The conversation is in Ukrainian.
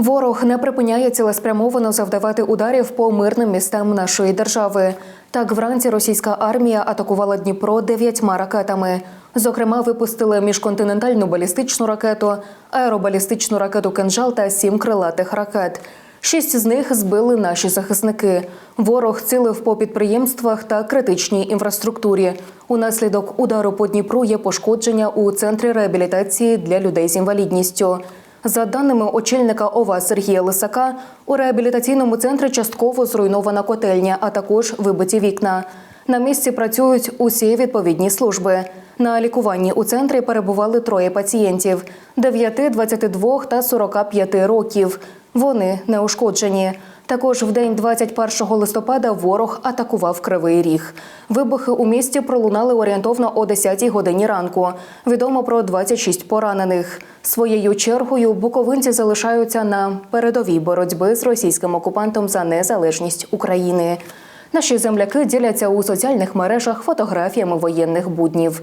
Ворог не припиняє цілеспрямовано завдавати ударів по мирним містам нашої держави. Так, вранці російська армія атакувала Дніпро дев'ятьма ракетами. Зокрема, випустили міжконтинентальну балістичну ракету, аеробалістичну ракету «Кинжал» та сім крилатих ракет. Шість з них збили наші захисники. Ворог цілив по підприємствах та критичній інфраструктурі. Унаслідок удару по Дніпру є пошкодження у центрі реабілітації для людей з інвалідністю. За даними очільника ОВА Сергія Лисака, у реабілітаційному центрі частково зруйнована котельня, а також вибиті вікна. На місці працюють усі відповідні служби. На лікуванні у центрі перебували троє пацієнтів: 9, 22 та 45 років. Вони не ушкоджені. Також в день 21 листопада ворог атакував Кривий Ріг. Вибухи у місті пролунали орієнтовно о 10-й годині ранку. Відомо про 26 поранених. Своєю чергою буковинці залишаються на передовій боротьби з російським окупантом за незалежність України. Наші земляки діляться у соціальних мережах фотографіями воєнних буднів,